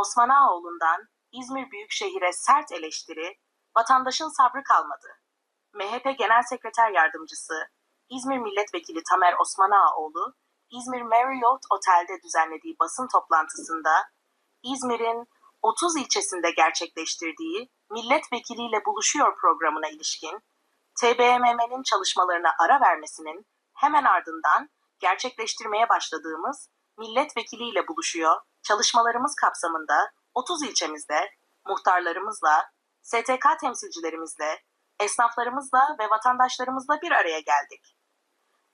Osman Ağaoğlu'ndan İzmir Büyükşehir'e sert eleştiri, vatandaşın sabrı kalmadı. MHP Genel Sekreter Yardımcısı, İzmir Milletvekili Tamer Osman Ağaoğlu, İzmir Marriott Otel'de düzenlediği basın toplantısında İzmir'in 30 ilçesinde gerçekleştirdiği milletvekiliyle buluşuyor programına ilişkin TBMM'nin çalışmalarına ara vermesinin hemen ardından gerçekleştirmeye başladığımız milletvekiliyle buluşuyor çalışmalarımız kapsamında 30 ilçemizde muhtarlarımızla, STK temsilcilerimizle, esnaflarımızla ve vatandaşlarımızla bir araya geldik.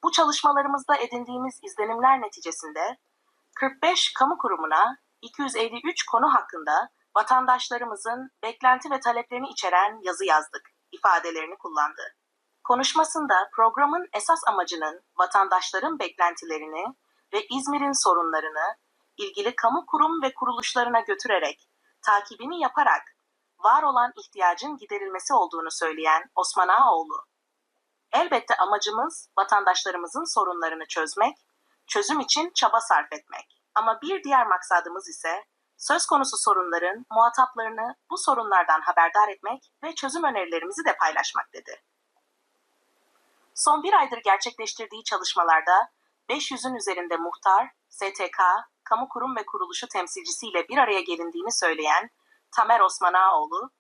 Bu çalışmalarımızda edindiğimiz izlenimler neticesinde 45 kamu kurumuna 253 konu hakkında vatandaşlarımızın beklenti ve taleplerini içeren yazı yazdık ifadelerini kullandı. Konuşmasında programın esas amacının vatandaşların beklentilerini ve İzmir'in sorunlarını ilgili kamu kurum ve kuruluşlarına götürerek, takibini yaparak var olan ihtiyacın giderilmesi olduğunu söyleyen Osman Ağaoğlu, elbette amacımız vatandaşlarımızın sorunlarını çözmek, çözüm için çaba sarf etmek. Ama bir diğer maksadımız ise söz konusu sorunların muhataplarını bu sorunlardan haberdar etmek ve çözüm önerilerimizi de paylaşmak dedi. Son bir aydır gerçekleştirdiği çalışmalarda 500'ün üzerinde muhtar, STK, kamu kurum ve kuruluşu temsilcisiyle bir araya gelindiğini söyleyen Tamer Osman Ağaoğlu,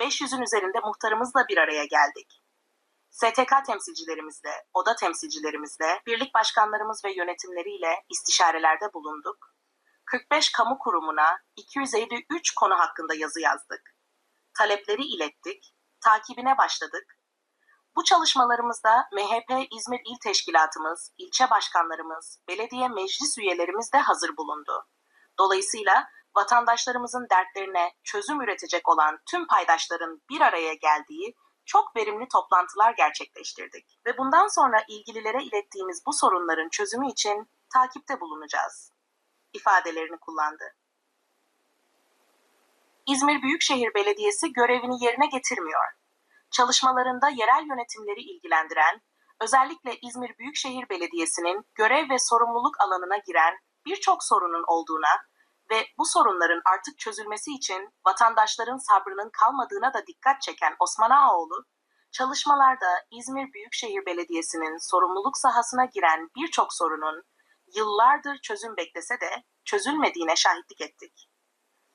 500'ün üzerinde muhtarımızla bir araya geldik. STK temsilcilerimizle, oda temsilcilerimizle, birlik başkanlarımız ve yönetimleriyle istişarelerde bulunduk. 45 kamu kurumuna 253 konu hakkında yazı yazdık. Talepleri ilettik, takibine başladık. Bu çalışmalarımızda MHP İzmir İl Teşkilatımız, ilçe başkanlarımız, belediye meclis üyelerimiz de hazır bulundu. Dolayısıyla vatandaşlarımızın dertlerine çözüm üretecek olan tüm paydaşların bir araya geldiği çok verimli toplantılar gerçekleştirdik ve bundan sonra ilgililere ilettiğimiz bu sorunların çözümü için takipte bulunacağız ifadelerini kullandı. İzmir Büyükşehir Belediyesi görevini yerine getirmiyor. Çalışmalarında yerel yönetimleri ilgilendiren, özellikle İzmir Büyükşehir Belediyesi'nin görev ve sorumluluk alanına giren birçok sorunun olduğuna ve bu sorunların artık çözülmesi için vatandaşların sabrının kalmadığına da dikkat çeken Osman Ağaoğlu, çalışmalarda İzmir Büyükşehir Belediyesi'nin sorumluluk sahasına giren birçok sorunun yıllardır çözüm beklese de çözülmediğine şahitlik ettik.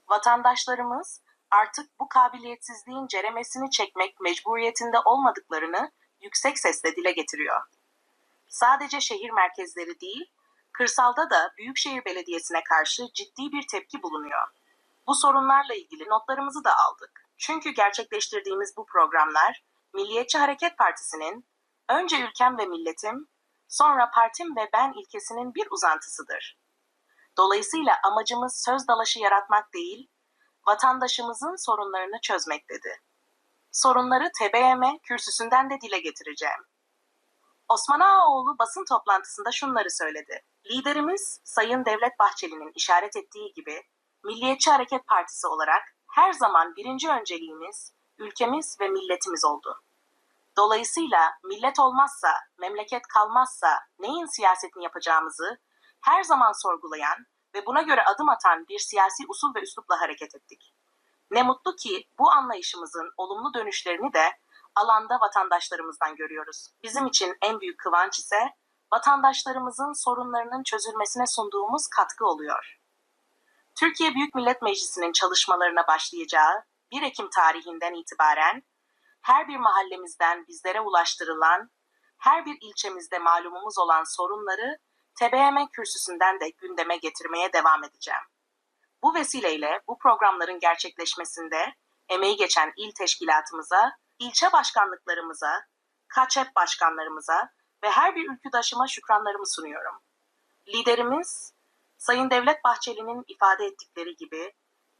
Vatandaşlarımız artık bu kabiliyetsizliğin ceremesini çekmek mecburiyetinde olmadıklarını yüksek sesle dile getiriyor. Sadece şehir merkezleri değil, kırsalda da Büyükşehir Belediyesi'ne karşı ciddi bir tepki bulunuyor. Bu sorunlarla ilgili notlarımızı da aldık. Çünkü gerçekleştirdiğimiz bu programlar Milliyetçi Hareket Partisi'nin önce ülkem ve milletim, sonra partim ve ben ilkesinin bir uzantısıdır. Dolayısıyla amacımız söz dalaşı yaratmak değil, vatandaşımızın sorunlarını çözmek dedi. Sorunları TBMM kürsüsünden de dile getireceğim. Osman Ağaoğlu basın toplantısında şunları söyledi. Liderimiz Sayın Devlet Bahçeli'nin işaret ettiği gibi Milliyetçi Hareket Partisi olarak her zaman birinci önceliğimiz ülkemiz ve milletimiz oldu. Dolayısıyla millet olmazsa, memleket kalmazsa neyin siyasetini yapacağımızı her zaman sorgulayan ve buna göre adım atan bir siyasi usul ve üslupla hareket ettik. Ne mutlu ki bu anlayışımızın olumlu dönüşlerini de alanda vatandaşlarımızdan görüyoruz. Bizim için en büyük kıvanç ise vatandaşlarımızın sorunlarının çözülmesine sunduğumuz katkı oluyor. Türkiye Büyük Millet Meclisi'nin çalışmalarına başlayacağı 1 Ekim tarihinden itibaren her bir mahallemizden bizlere ulaştırılan, her bir ilçemizde malumumuz olan sorunları TBMM kürsüsünden de gündeme getirmeye devam edeceğim. Bu vesileyle bu programların gerçekleşmesinde emeği geçen il teşkilatımıza, ilçe başkanlıklarımıza, kaçep başkanlarımıza ve her bir ülküdaşıma şükranlarımı sunuyorum. Liderimiz Sayın Devlet Bahçeli'nin ifade ettikleri gibi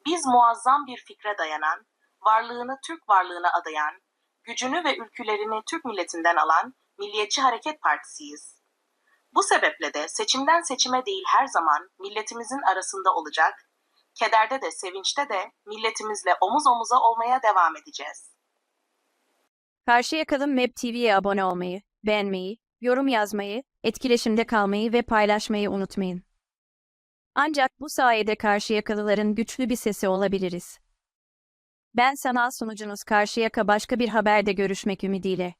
biz muazzam bir fikre dayanan, varlığını Türk varlığına adayan, gücünü ve ülkülerini Türk milletinden alan Milliyetçi Hareket Partisiyiz. Bu sebeple de seçimden seçime değil her zaman milletimizin arasında olacak, kederde de sevinçte de milletimizle omuz omuza olmaya devam edeceğiz. Karşıyaka'nın Map TV'ye abone olmayı, beğenmeyi, yorum yazmayı, etkileşimde kalmayı ve paylaşmayı unutmayın. Ancak bu sayede Karşıyakalıların güçlü bir sesi olabiliriz. Ben sanal sunucunuz Karşıyaka başka bir haberde görüşmek ümidiyle.